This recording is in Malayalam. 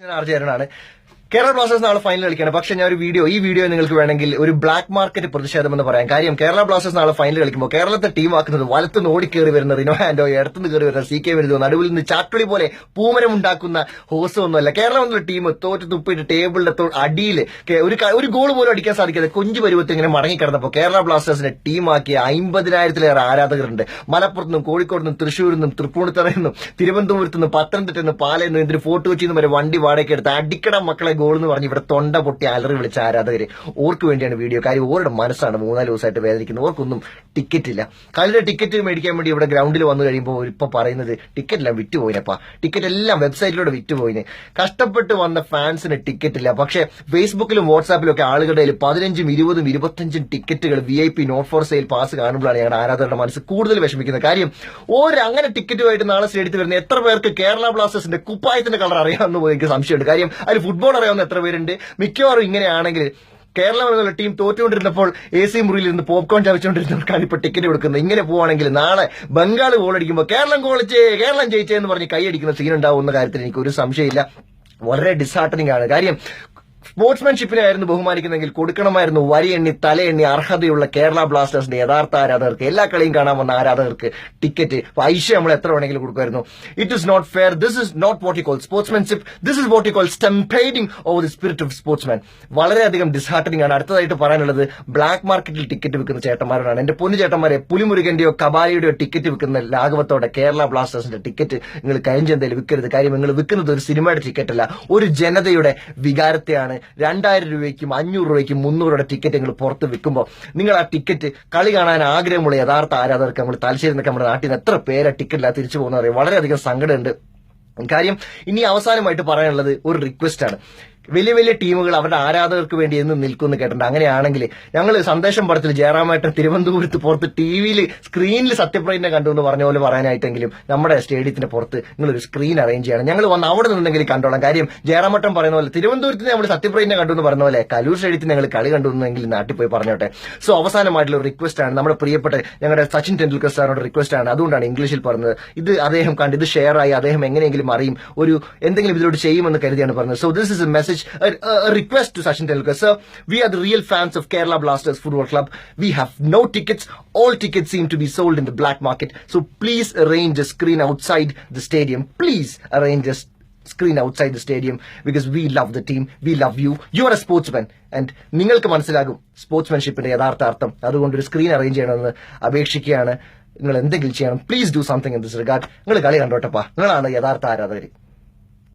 ഞാൻ ആർജയനാണ് കേരള ബ്ലാസ്റ്റേഴ്സ് നാളെ ഫൈനൽ കളിക്കുകയാണ് പക്ഷെ ഞാൻ ഒരു വീഡിയോ ഈ വീഡിയോ നിങ്ങൾക്ക് വേണമെങ്കിൽ ഒരു ബ്ലാക്ക് മാർക്കറ്റ് പ്രതിഷേധം എന്ന് പറയാം. കാര്യം കേരള ബ്ലാസ്റ്റേഴ്സ് നാളെ ഫൈനൽ കളിക്കുമ്പോൾ കേരളത്തെ ടീം ആക്കുന്നത് വലത്തുനിന്ന് ഓടിക്കേറി വരുന്ന റിനോ ഹാൻഡോ ഇടത്തുനിന്ന് കയറി വരുന്ന സി കെ വരുന്നോ നടുവിൽ നിന്ന് ചാട്ടുളി പോലെ പൂമരം ഉണ്ടാക്കുന്ന ഹോസ് ഒന്നുമല്ല. കേരളം എന്നുള്ള ടീം തോറ്റ് തുപ്പിട്ട് ടേബിളിന്റെ അടിയിൽ ഒരു ഗോൾ പോലും അടിക്കാൻ സാധിക്കാതെ കൊഞ്ചു പരുവത്ത് ഇങ്ങനെ മടങ്ങിക്കിടന്നപ്പോൾ കേരള ബ്ലാസ്റ്റേഴ്സിനെ ടീമാക്കിയ അമ്പതിനായിരത്തിലേറെ ആരാധകരുണ്ട്. മലപ്പുറത്ത് നിന്നും കോഴിക്കോട് നിന്നും തൃശ്ശൂരിൽ നിന്നും തൃപ്പൂണിത്തറയിൽ നിന്നും തിരുവനന്തപുരത്ത് നിന്നും പത്തനംതിട്ടയിൽ നിന്നും പാലയിൽ നിന്നും ഇതിന് ഫോർട്ട് കൊച്ചിന്ന് വരെ വണ്ടി വാടകയ്ക്ക് എടുത്ത് അടിക്കട മക്കളെ ഗോൾ എന്ന് പറഞ്ഞ് ഇവിടെ തൊണ്ട പൊട്ടി അലറി വിളിച്ച ആരാധകര്. ഓർക്ക് വേണ്ടിയാണ് വീഡിയോ. കാര്യം ഓരുടെ മനസ്സാണ് മൂന്നാൽ ദിവസമായിട്ട് വേദനിക്കുന്നത്. ഓർക്കൊന്നും ടിക്കറ്റ് ഇല്ല കളിയുടെ ടിക്കറ്റ് മേടിക്കാൻ വേണ്ടി ഇവിടെ ഗ്രൗണ്ടിൽ വന്നു കഴിയുമ്പോൾ ഇപ്പൊ പറയുന്നത് ടിക്കറ്റ് എല്ലാം വിറ്റുപോയിനപ്പാ. ടിക്കറ്റ് എല്ലാം വെബ്സൈറ്റിലൂടെ വിറ്റുപോയിന്. കഷ്ടപ്പെട്ട് വന്ന ഫാൻസിന് ടിക്കറ്റ് ഇല്ല പക്ഷേ ഫേസ്ബുക്കിലും വാട്സാപ്പിലും ഒക്കെ ആളുകളുടെ പതിനഞ്ചും ഇരുപതും ഇരുപത്തഞ്ചും ടിക്കറ്റുകൾ V I P not for sale pass കാണുമ്പോഴാണ് ഞങ്ങളുടെ ആരാധകരുടെ മനസ്സ് കൂടുതൽ വിഷമിക്കുന്നത്. കാര്യം ഒരു അങ്ങനെ ടിക്കറ്റുമായിട്ട് നാളെ സ്റ്റേഡിയത്തിൽ വരുന്ന എത്ര പേർക്ക് കേരള ബ്ലാസ്റ്റേഴ്സിന്റെ കുപ്പായത്തിന്റെ കളർ അറിയാമെന്ന് എനിക്ക് സംശയമുണ്ട്. കാര്യം അതിൽ ഫുട്ബോൾ അറിയാവുന്ന എത്ര പേരുണ്ട്? മിക്കവാറും ഇങ്ങനെയാണെങ്കിൽ കേരളം എന്നുള്ള ടീം തോറ്റുകൊണ്ടിരുന്നപ്പോൾ എ സി മുറിയിൽ നിന്ന് പോപ്കോൺ ചവച്ചുകൊണ്ടിരുന്നവർക്കാണ് ഇപ്പൊ ടിക്കറ്റ് കൊടുക്കുന്നത് ഇങ്ങനെ പോവാണെങ്കിൽ നാളെ ബംഗാൾ ഗോൾ അടിക്കുമ്പോൾ കേരളം ഗോളിച്ചേ കേരളം ജയിച്ചേ എന്ന് പറഞ്ഞ് കൈയടിക്കുന്ന സീൻ ഉണ്ടാവുന്ന കാര്യത്തിൽ എനിക്ക് ഒരു സംശയമില്ല. വളരെ ഡിസാർട്ടനിങ് ആണ്. കാര്യം സ്പോർട്സ്മാൻഷിപ്പിനെ ആയിരുന്നു ബഹുമാനിക്കുന്നെങ്കിൽ കൊടുക്കണമായിരുന്നു വരി എണ്ണി തല എണ്ണി അർഹതയുള്ള കേരള ബ്ലാസ്റ്റേഴ്സിന്റെ യഥാർത്ഥ ആരാധകർക്ക്. എല്ലാ കളിയും കാണാൻ വന്ന ആരാധകർക്ക് ടിക്കറ്റ് പൈസ നമ്മൾ എത്ര വേണമെങ്കിലും കൊടുക്കുമായിരുന്നു. It is not fair this is not what you sportsmanship this is what you call stampeding over the spirit of sportsman വളരെയധികം ഡിസ്ഹാർട്ടനിങ് ആണ്. അടുത്തതായിട്ട് പറയാനുള്ളത് ബ്ലാക്ക് മാർക്കറ്റിൽ ടിക്കറ്റ് വിൽക്കുന്ന ചേട്ടന്മാരോടാണ്. എന്റെ പൊന്നു ചേട്ടന്മാരെ പുലിമുരുകന്റെയോ കബാലിയുടെയോ ടിക്കറ്റ് വിൽക്കുന്ന ലാഘവത്തോടെ കേരള ബ്ലാസ്റ്റേഴ്സിന്റെ ടിക്കറ്റ് നിങ്ങൾ കരിഞ്ചന്തയിൽ വിൽക്കരുത്. കാര്യം നിങ്ങൾ വിൽക്കുന്നത് ഒരു സിനിമയുടെ ടിക്കറ്റ് അല്ല. ഒരു ജനതയുടെ വികാരത്തെയാണ് രണ്ടായിരം രൂപയ്ക്കും അഞ്ഞൂറ് രൂപയ്ക്കും മുന്നൂറ് രൂപയുടെ ടിക്കറ്റ് നിങ്ങൾ പുറത്ത് വിൽക്കുമ്പോൾ നിങ്ങൾ ആ ടിക്കറ്റ് കളി കാണാൻ ആഗ്രഹമുള്ള യഥാർത്ഥ ആരാധകർക്ക് നമ്മൾ തലശ്ശേരി നിന്നൊക്കെ നമ്മുടെ നാട്ടിൽ നിന്ന് എത്ര പേരെ ടിക്കറ്റില്ല തിരിച്ചു പോകുന്നവരെ വളരെയധികം സങ്കടമുണ്ട്. കാര്യം ഇനി അവസാനമായിട്ട് പറയാനുള്ളത് ഒരു റിക്വസ്റ്റ് ആണ്. വലിയ വലിയ ടീമുകൾ അവരുടെ ആരാധകർക്ക് വേണ്ടി എന്ന് നിൽക്കുമെന്ന് കേട്ടിട്ടുണ്ട്. അങ്ങനെയാണെങ്കിൽ ഞങ്ങൾ സന്ദേശം പടത്തിൽ ജയറാമേട്ടൻ തിരുവനന്തപുരത്ത് പുറത്ത് ടി വിയിൽ സ്ക്രീനിൽ സത്യപ്രതിജ്ഞ കണ്ടു എന്ന് പറഞ്ഞ പോലെ പറയാനായിട്ടെങ്കിലും നമ്മുടെ സ്റ്റേഡിയത്തിന്റെ പുറത്ത് നിങ്ങൾ ഒരു സ്ക്രീൻ അറേഞ്ച് ചെയ്യണം. ഞങ്ങൾ വന്ന് അവിടെ നിന്നെങ്കിലും കണ്ടോളാം. കാര്യം ജയറാമേട്ടൻ പറയുന്ന പോലെ തിരുവനന്തപുരത്ത് നമ്മൾ സത്യപ്രതിജ്ഞ കണ്ടു എന്ന് പറഞ്ഞ പോലെ കലൂർ സ്റ്റേഡിയത്തിൽ ഞങ്ങൾ കളി കണ്ടു എന്നെങ്കിൽ നാട്ടിൽ പോയി പറഞ്ഞോട്ടെ. സോ അവസാനമായിട്ടുള്ള ഒരു റിക്വസ്റ്റ് ആണ്. നമ്മുടെ പ്രിയപ്പെട്ട ഞങ്ങളുടെ സച്ചിൻ ടെണ്ടുൽക്കർ സാറിനോട് റിക്വസ്റ്റ് ആണ്. അതുകൊണ്ടാണ് ഇംഗ്ലീഷിൽ പറഞ്ഞത്. ഇത് അദ്ദേഹം കണ്ട് ഇത് ഷെയർ ആയി. അദ്ദേഹം എങ്ങനെയെങ്കിലും അറിയും. ഒരു എന്തെങ്കിലും ഇതിലോട്ട് ചെയ്യുമെന്ന് കരുതിയാണ് പറഞ്ഞത്. So this is a message request to Sachin Tendulkar sir we are the real fans of Kerala Blasters football club we have no tickets all tickets seem to be sold in the black market so please arrange a screen outside the stadium please arrange a screen outside the stadium because we love the team we love you you are a sportsman and നിങ്ങൾക്ക് മനസ്സിലാകും സ്പോർട്സ്മാൻഷിപ്പിന്റെ യഥാർത്ഥ അർത്ഥം അതുകൊണ്ട് ഒരു സ്ക്രീൻ അറേഞ്ച് ചെയ്യണമെന്ന് അപേക്ഷിക്കുകയാണ്. നിങ്ങൾ എന്തെങ്കിലും ചെയ്യണം. Please do something in this regard നിങ്ങൾ കളി കണ്ടോട്ടപ്പാ. നിങ്ങളാണ് യഥാർത്ഥ ആരാധകർ